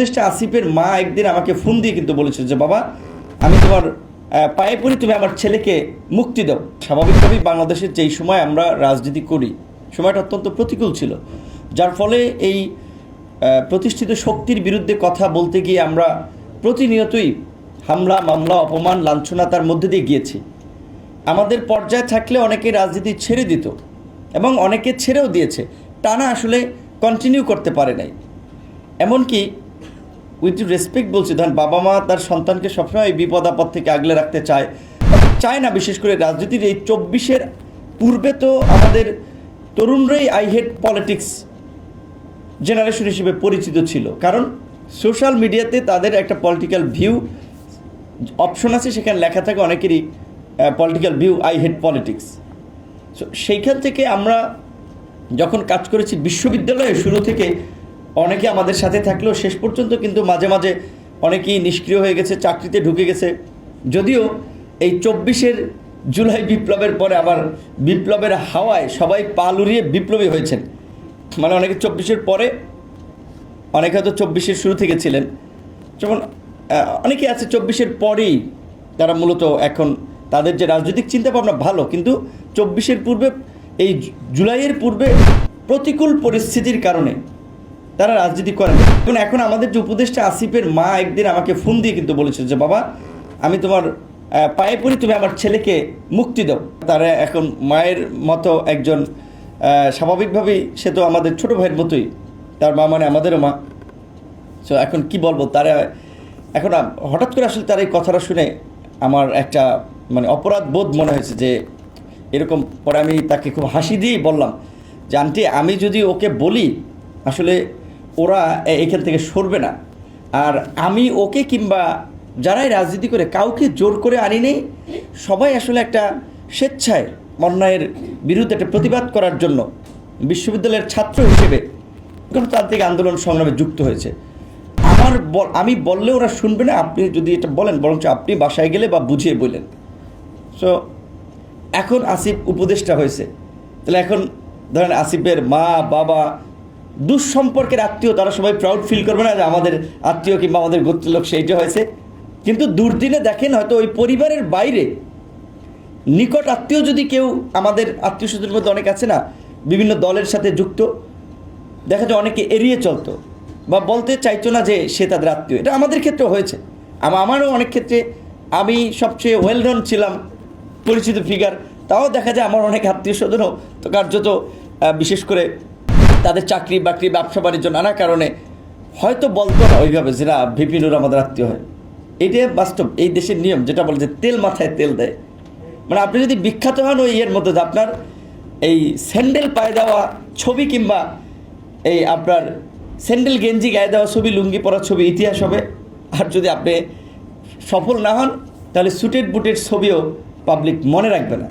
উপদেষ্টা আসিফের মা একদিন আমাকে ফোন দিয়ে কিন্তু বলেছে যে, বাবা, আমি তোমার পায়ে পড়ি, তুমি আমার ছেলেকে মুক্তি দাও। স্বাভাবিকভাবেই বাংলাদেশের যেই সময় আমরা রাজনীতি করি, সময়টা অত্যন্ত প্রতিকূল ছিল। যার ফলে এই প্রতিষ্ঠিত শক্তির বিরুদ্ধে কথা বলতে গিয়ে আমরা প্রতিনিয়তই হামলা, মামলা, অপমান, লাঞ্ছনাতার মধ্যে দিয়ে গিয়েছি। আমাদের পর্যায়ে থাকলে অনেকে রাজনীতি ছেড়ে দিত এবং অনেকে ছেড়েও দিয়েছে। টানা আসলে কন্টিনিউ করতে পারে নাই। এমনকি উইথ রেসপেক্ট বলছি, ধরেন বাবা মা তার সন্তানকে সবসময় এই বিপদ আপদ থেকে আগলে রাখতে চায়। চায় না, বিশেষ করে রাজনীতির এই চব্বিশের পূর্বে তো আমাদের তরুণরাই আই হেড পলিটিক্স জেনারেশন হিসেবে পরিচিত ছিল। কারণ সোশ্যাল মিডিয়াতে তাদের একটা পলিটিক্যাল ভিউ অপশন আছে, সেখানে লেখা থাকে অনেকেরই political view I hate politics so সেইখান থেকে আমরা যখন কাজ করেছি বিশ্ববিদ্যালয়ে, শুরু থেকে অনেকে আমাদের সাথে থাকলেও শেষ পর্যন্ত কিন্তু মাঝে মাঝে অনেকেই নিষ্ক্রিয় হয়ে গেছে, চাকরিতে ঢুকে গেছে। যদিও এই চব্বিশের জুলাই বিপ্লবের পরে আবার বিপ্লবের হাওয়ায় সবাই পাল উড়িয়ে বিপ্লবী হয়েছেন। মানে অনেকে চব্বিশের পরে, অনেকে হয়তো চব্বিশের শুরু থেকে ছিলেন। যেমন অনেকে আছে চব্বিশের পরেই তারা মূলত এখন তাদের যে রাজনৈতিক চিন্তাভাবনা ভালো, কিন্তু চব্বিশের পূর্বে, এই জুলাইয়ের পূর্বে প্রতিকূল পরিস্থিতির কারণে তারা রাজনীতি করেন। এখন এখন আমাদের যে উপদেষ্টা আসিফের মা একদিন আমাকে ফোন দিয়ে কিন্তু বলেছে যে, বাবা, আমি তোমার পায়ে পড়ি, তুমি আমার ছেলেকে মুক্তি দাও। তারা এখন মায়ের মতো একজন স্বাভাবিকভাবেই সে তো আমাদের ছোট ভাইয়ের মতোই। তার মা মানে আমাদেরও মা। সো এখন কি বলব? তারা, এখন হঠাৎ করে আসলে তার এই কথাটা শুনে আমার একটা মানে অপরাধ বোধ মনে হয়েছে যে, এরকম পরে আমি তাকে খুব হাসি দিয়েই বললাম যে, আন্টি, আমি যদি ওকে বলি, আসলে ওরা এখান থেকে সরবে না। আর আমি ওকে কিংবা যারাই রাজনীতি করে কাউকে জোর করে আনি নেই, সবাই আসলে একটা স্বেচ্ছায় অন্যায়ের বিরুদ্ধে একটা প্রতিবাদ করার জন্য বিশ্ববিদ্যালয়ের ছাত্র হিসেবে গণতান্ত্রিক আন্দোলন সংগ্রামে যুক্ত হয়েছে। আমার আমি বললে ওরা শুনবে না, আপনি যদি এটা বলেন, বরঞ্চ আপনি বাসায় গেলে বা বুঝিয়ে বললেন সো এখন আসিফ উপদেষ্টা হয়েছে। তাহলে এখন ধরেন আসিফের মা, বাবা দুঃসম্পর্কের আত্মীয়, তারা সবাই প্রাউড ফিল করবে না যে আমাদের আত্মীয় কিংবা আমাদের গোত্রের লোক সেইটা হয়েছে। কিন্তু দুর্দিনে দেখেন হয়তো ওই পরিবারের বাইরে নিকট আত্মীয় যদি কেউ আমাদের আত্মীয় স্বজনের মধ্যে অনেক আছে না, বিভিন্ন দলের সাথে যুক্ত, দেখা যায় অনেকে এড়িয়ে চলতো বা বলতে চাইতো না যে সে তাদের আত্মীয়। এটা আমাদের ক্ষেত্রেও হয়েছে। আমা- আমারও অনেক ক্ষেত্রে আমি সবচেয়ে ওয়েল নন ছিলাম পরিচিত ফিগার তাও দেখা যায় আমার অনেক আত্মীয় স্বজনও তো কার্যত বিশেষ করে তাদের চাকরি বাকরি, ব্যবসা বাণিজ্য নানা কারণে হয়তো বলতো না ওইভাবে যে না ভিপিনুর আমাদের আত্মীয় হয়। এটাই বাস্তব, এই দেশের নিয়ম যেটা বলে যে তেল মাথায় তেল দেয়। মানে আপনি যদি বিখ্যাত হন ওই ইয়ের মধ্যে আপনার এই স্যান্ডেল পায়ে দেওয়া ছবি কিংবা এই আপনার স্যান্ডেল গেঞ্জি গায়ে দেওয়া ছবি, লুঙ্গি পরা ছবি, ইতিহাস হবে। আর যদি আপনি সফল না হন, তাহলে সুটেড বুটের ছবিও পাবলিক মনে রাখবে না।